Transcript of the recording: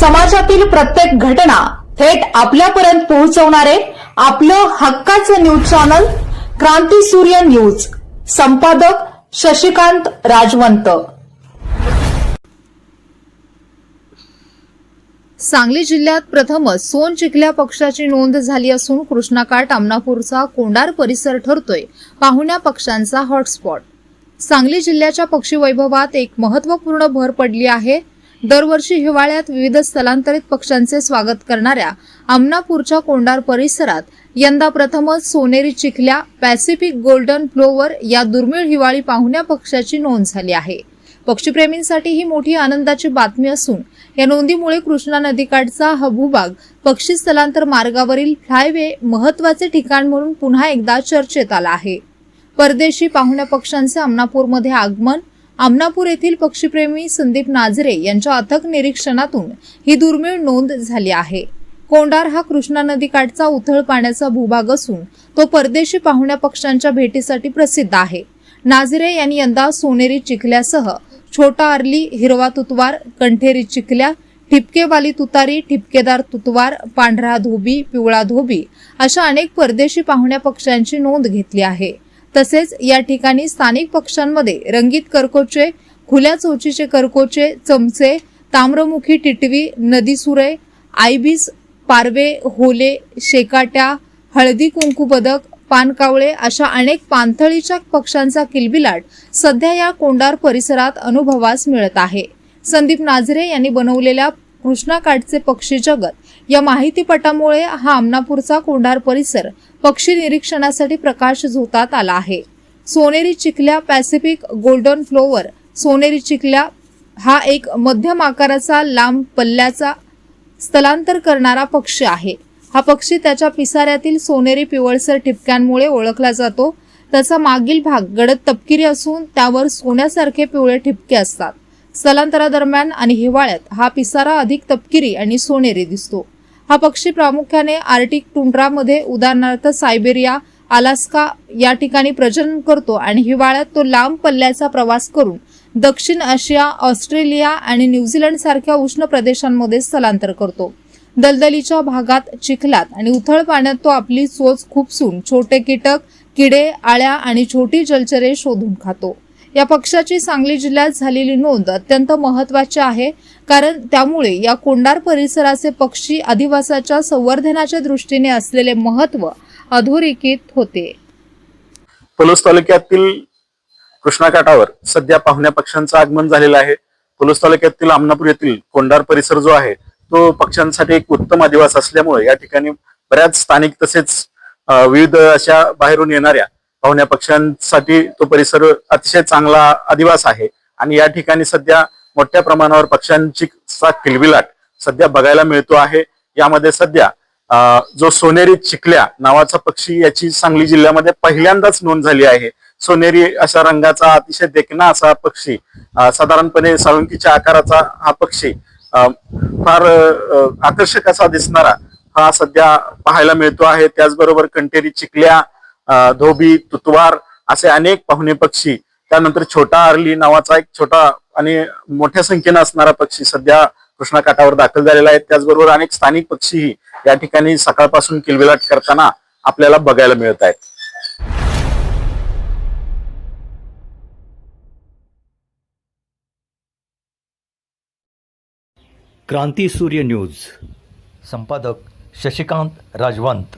समाजातील प्रत्येक घटना थेट आपल्यापर्यंत पोहोचवणारे आपलं हक्काचं न्यूज चॅनल क्रांती सूर्य न्यूज. संपादक शशिकांत राजवंत. सांगली जिल्ह्यात प्रथमच सोन चिखल्या पक्षाची नोंद झाली असून कृष्णाकाठ आमनापूरचा कोंडार परिसर ठरतोय. पाहुण्या पक्षांचा हॉटस्पॉट. सांगली जिल्ह्याच्या पक्षी वैभवात एक महत्त्वपूर्ण भर पडली आहे. दरवर्षी हिवाळ्यात विविध स्थलांतरित पक्ष्यांचे स्वागत करणाऱ्या आमनापूरच्या कोंडार परिसरात यंदा प्रथमच सोनेरी चिखल्या पॅसिफिक गोल्डन फ्लोवर या दुर्मिळ हिवाळी पाहुण्या पक्षाची नोंद झाली आहे. पक्षीप्रेमींसाठी ही मोठी आनंदाची बातमी असून या नोंदीमुळे कृष्णा नदीकाठचा हा भूभाग पक्षी स्थलांतर मार्गावरील फ्लायवे महत्त्वाचे ठिकाण म्हणून पुन्हा एकदा चर्चेत आला आहे. परदेशी पाहुण्या पक्ष्यांचे अमनापूरमध्ये आगमन आमनापूर येथील पक्षीप्रेमी संदीप नाझरे यांच्या अथक निरीक्षणातून ही दुर्मिळ नोंद झाली आहे. कोंडार हा कृष्णा नदीकाठचा उथळ पाण्याचा भूभाग असून तो परदेशी पाहुण्या पक्ष्यांच्या भेटीसाठी प्रसिद्ध आहे. नाझरे यांनी यंदा सोनेरी चिखल्यासह छोटा अर्ली हिरवा तुतवार कंठेरी चिखल्या ठिपकेवाली तुतारी ठिपकेदार तुतवार पांढरा धोबी पिवळा धोबी अशा अनेक परदेशी पाहुण्या पक्ष्यांची नोंद घेतली आहे. तसेच या ठिकाणी स्थानिक पक्ष्यांमध्ये रंगीत करकोचे खुल्या चोचीचे करकोचे चमचे ताम्रमुखी टिटवी नदीसुरे आयबीस पारवे होले शेकाट्या हळदी कुंकू बदक पानकावळे अशा अनेक पाणथळीच्या पक्ष्यांचा किलबिलाट सध्या या कोंडार परिसरात अनुभवास मिळत आहे. संदीप नाझरे यांनी बनवलेल्या कृष्णाकाठचे पक्षी जगत या माहितीपटामुळे हा आमनापूरचा कोंडार परिसर पक्षी निरीक्षणासाठी प्रकाश झोतात आला आहे. सोनेरी चिखल्या पॅसिफिक गोल्डन फ्लोवर सोनेरी चिखल्या हा एक मध्यम आकाराचा लांब पल्ल्याचा स्थलांतर करणारा पक्षी आहे. हा पक्षी त्याच्या पिसाऱ्यातील सोनेरी पिवळसर ठिपक्यांमुळे ओळखला जातो. त्याचा मागील भाग गडद तपकिरी असून त्यावर सोन्यासारखे पिवळे ठिपके असतात. स्थलांतरादरम्यान आणि हिवाळ्यात हा पिसारा अधिक तपकिरी आणि सोनेरी दिसतो. हा पक्षी प्रामुख्याने आर्टिक टुंड्रामध्ये उदाहरणार्थ सायबेरिया अलास्का या ठिकाणी प्रजनन करतो आणि हिवाळ्यात तो लांब पल्ल्याचा प्रवास करून दक्षिण आशिया ऑस्ट्रेलिया आणि न्यूझीलंड सारख्या उष्ण प्रदेशांमध्ये स्थलांतर करतो. दलदलीच्या भागात चिखलात आणि उथळ पाण्यात तो आपली चोच खुपसून छोटे कीटक किडे आळ्या आणि छोटी जलचरे शोधून खातो. या पक्षाची सांगली जिल्ह्यात झालेली नोंद अत्यंत महत्वाची आहे. कारण त्यामुळे या कोंडार परिसराचे पक्षी अधिवासाच्या संवर्धनाच्या दृष्टीने असलेले महत्त्व अधोरेखित होते. पलूस तालुक्यातील कृष्णाकाठावर सध्या पाहुण्या पक्ष्यांचं आगमन झालेलं आहे. पलूस तालुक्यातील आमनापूर येथील कोंडार परिसर जो आहे तो पक्ष्यांसाठी एक उत्तम अधिवास असल्यामुळे या ठिकाणी बऱ्याच स्थानिक तसेच विविध अशा बाहेरून येणाऱ्या पाहुण्या पक्ष्यांसाठी तो परिसर अतिशय चांगला अधिवास आहे. आणि या ठिकाणी सध्या मोठ्या प्रमाणावर पक्ष्यांची चा किलबिलाट सध्या बघायला मिळतो आहे. यामध्ये सध्या जो सोनेरी चिखल्या नावाचा पक्षी याची सांगली जिल्ह्यामध्ये पहिल्यांदाच नोंद झाली आहे. सोनेरी अशा रंगाचा अतिशय देखणा असा पक्षी साधारणपणे साळुंकीच्या आकाराचा हा पक्षी अं, फार आकर्षक असा दिसणारा हा सध्या पाहायला मिळतो आहे. त्याचबरोबर कंटेरी चिखल्या धोबी तुतवार असे अनेक पाहुणे पक्षी. त्यानंतर छोटा आरली नावाचा एक छोटा आणि मोठ्या संख्येनं असणारा पक्षी सध्या कृष्णा काठावर दाखल झालेला आहे. त्याचबरोबर अनेक स्थानिक पक्षीही या ठिकाणी सकाळपासून किलबिलाट करताना आपल्याला बघायला मिळत आहेत. क्रांती सूर्य न्यूज. संपादक शशिकांत राजवंत.